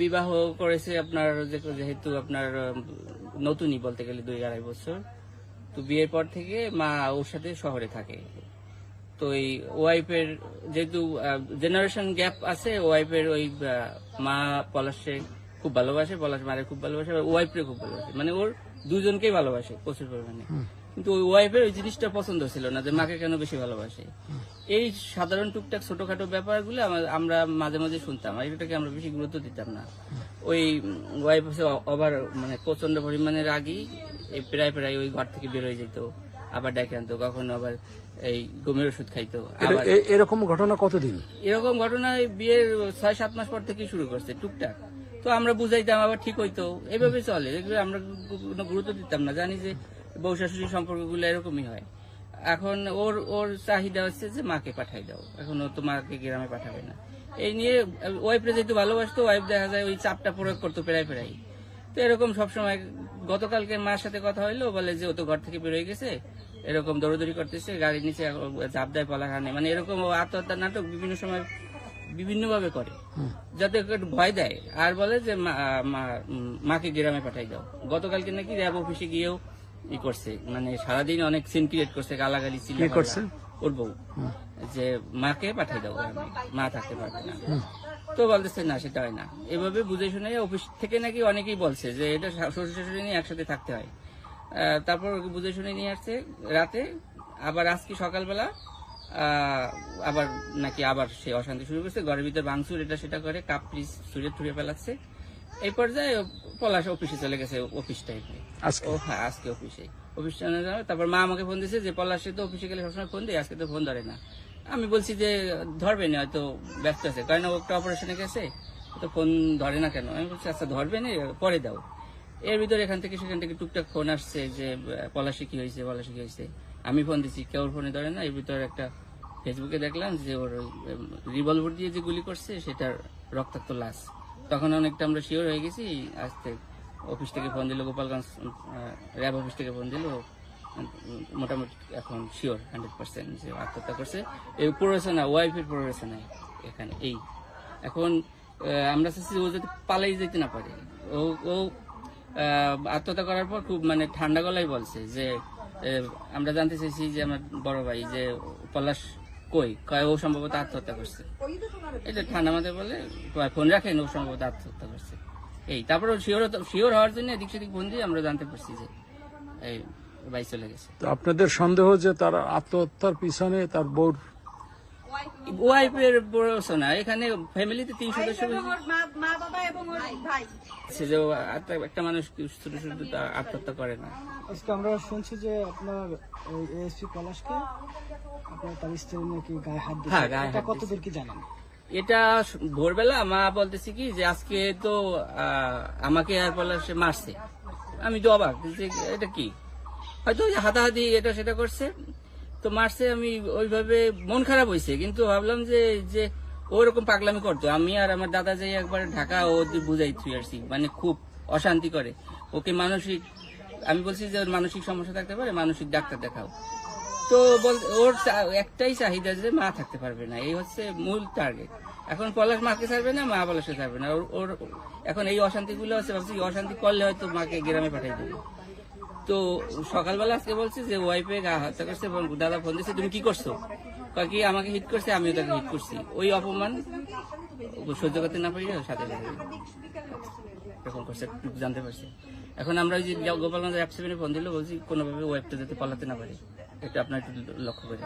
বিবাহ করেছে আপনার যেহেতু আপনার নতুনই বলতে গেলে দুই আড়াই বছর। তো বিয়ের পর থেকে মা ওর সাথে শহরে থাকে। তো এই ওয়াইফের যেহেতু জেনারেশন গ্যাপ আছে, ওয়াইফের ওই মা পলাশে খুব ভালোবাসে, পলাশ মারে খুব ভালোবাসে ওয়াইফরে খুব ভালোবাসে। মানে ওর দুজনকেই ভালোবাসে প্রচুর পরিমাণে। কিন্তু ওই ওয়াইফের ওই জিনিসটা পছন্দ ছিল না যে মাকে কেন বেশি ভালোবাসে? এই সাধারণ টুকটাক ছোটখাটো ব্যাপারগুলো আমরা মাঝে মাঝে শুনতাম আর এটাকে আমরা বেশি গুরুত্ব দিতাম না। ওই ওয়াইফ হচ্ছে অবার মানে প্রচণ্ড পরিমাণে রাগি এই প্রায় প্রায় ওই ঘর থেকে বেরোয় যেত আবার ডেকে আনতো কখনো আবার এই গমের ওষুধ খাইতো এরকম ঘটনা কতদিন? এরকম ঘটনা বিয়ের ছয় সাত মাস পর থেকে শুরু করছে টুকটাক। তো আমরা বুঝাইতাম আবার ঠিক হইতো এভাবে চলে। এগুলো আমরা কোনো গুরুত্ব দিতাম না। জানি যে বউ শাশুড়ির সম্পর্কগুলো এরকমই হয়। এখন ওর ওর চাহিদা হচ্ছে যে মাকে পাঠাই দাও। এখন ও তো মাকে গ্রামে পাঠাবে না। এই নিয়ে ওয়াইফরে যেহেতু ভালোবাসতো ওয়াইফ দেখা যায় ওই চাপটা প্রয়োগ করতো প্রায় প্রায়। তো এরকম সবসময় গতকালকে মার সাথে কথা হইল বলে যে ও তো ঘর থেকে বেরোয় গেছে এরকম দৌড়দৌড়ি করতেছে গাড়ির নিচে চাপ দেয় পলাখানে মানে এরকম ও আত্মহত্যার নাটক বিভিন্ন সময় বিভিন্ন ভাবে করে যাতে ভয় দেয়। আর বলে যে মাকে গ্রামে পাঠাই দাও। গতকালকে নাকি র্যাব অফিসে গিয়েও ই করছে। মানে সারাদিন অনেক সিন ক্রিয়েট করছে গালাগালি ছিল করছে? ওর বউ। যে মাকে পাঠাই দাও গ্রামে মা থাকতে পারবে না। তো বলতেছে না সেটা হয় না। এভাবে বুঝে শুনে অফিস থেকে নাকি অনেকেই বলছে যে এটা শ্বশুর শাশুড়ি নিয়ে একসাথে থাকতে হয়। আহ, তারপর ওকে বুঝে শুনে নিয়ে আসছে রাতে। আবার আজকে সকালবেলা আহ, আবার নাকি আবার সে অশান্তি শুরু করছে। ঘরের ভিতরে ভাঙচুর এটা সেটা করে কাপ পিস ছুঁড়ে ছুঁড়ে ফেলাচ্ছে। এই পর্যায়ে পলাশ অফিসে চলে গেছে অফিস টাইপে আজকে? ও হ্যাঁ আজকে অফিসে অফিস যাবে তারপর মা আমাকে ফোন দিয়েছে যে পলাশে তো অফিসে গেলে সবসময় ফোন দেয় আজকে তো ফোন ধরে না। আমি বলছি যে ধরবে না হয়তো ব্যস্ত আছে। কারণ ও একটা অপারেশনে গেছে তো ফোন ধরে না কেন? আমি বলছি আচ্ছা ধরবে না পরে দাও। এর ভিতরে এখান থেকে সেখান থেকে টুকটাক ফোন আসছে যে পলাশে কি হয়েছে পলাশে কি হয়েছে? আমি ফোন দিচ্ছি কেউ ফোনে ধরে না? এর ভিতরে একটা ফেসবুকে দেখলাম যে ওর রিভলভার দিয়ে যে গুলি করছে সেটার রক্তাক্ত লাশ। তখন অনেকটা আমরা শিওর হয়ে গেছি আসতে অফিস থেকে ফোন দিল, গোপালগঞ্জ র্যাব অফিস থেকে ফোন দিল মোটামুটি এখন শিওর হান্ড্রেড পার্সেন্ট যে আত্মহত্যা করছে। এই প্ররোচনা, ওয়াইফের প্ররোচনা এখানে, এই। এখন আমরা চাচ্ছি ও যাতে পালাই যেতে না পারে। ও ও আত্মহত্যা করার পর খুব মানে ঠান্ডা গলায় বলছে যে আমরা জানতে চাইছি যে আমার বড় ভাই যে পলাশ কই? কয় ও সম্ভবত আত্মহত্যা করছে? এই যে ঠান্ডা মাথায় বলে ফোন রাখেন, ও সম্ভবত আত্মহত্যা করছে। এই, তারপরে শিওর শিওর হওয়ার জন্য এদিক সেদিক বন্ধু আমরা জানতে পারছি যে এই ভাই চলে গেছে। তো আপনাদের সন্দেহ যে তার আত্মহত্যার পিছনে তার বউর ওয়াইফের পড়াশোনা এখানে ফ্যামিলিতে তিন সদস্য মা মা বাবা এবং ভাই। আছে যে একটা মানুষ কি ছোট ছোট আত্মহত্যা করে না। আজকে আমরা শুনছি যে আপনার এএসপি পলাশকে আপনার তার স্ত্রী নাকি গায়ে হাত হ্যাঁ, এটা কতদূর কি জানেন? এটা ভোরবেলা মা বলতেছে কি যে আজকে তো আহ, আমাকে আর সে মারছে। আমি তো অবাক এটা কি? হয়তো হাতাহাতি এটা সেটা করছে। তো মারছে, আমি ওইভাবে মন খারাপ হয়েছে কিন্তু ভাবলাম যে যে ওরকম পাগলামি করতো। আমি আর আমার দাদা যাই একবার ঢাকা ও বুঝাই থুই আসছি মানে খুব অশান্তি করে। ওকে মানসিক, আমি বলছি যে ওর মানসিক সমস্যা থাকতে পারে, মানসিক ডাক্তার দেখাও। তো বল, ওর একটাই চাহিদা যে মা থাকতে পারবে না। এই হচ্ছে মূল টার্গেট এখন পলাশ মাকে ছাড়বে না, মা পলাশে ছাড়বে না। ওর- এখন এই অশান্তিগুলো আছে, ভাবছি অশান্তি করলে হয়তো মাকে গ্রামে পাঠিয়ে দেবে। তো সকালবেলা আজকে বলছে যে ওয়াইফে গা হত্যা করছে এবং দাদা ফোন দিচ্ছে তুমি কি করছ? কাকি আমাকে হিট করছে, আমিও তাকে হিট করছি। ওই অপমান সহ্য করতে না পারি সাথে করছে জানতে পারছি। এখন আমরা ওই যে গোপালগঞ্জ অ্যাপ সেভেনে ফোন দিল, বলছি কোনোভাবে ওয়াইফটা যাতে পালাতে না পারি। এটা আপনার একটু লক্ষ্য করেন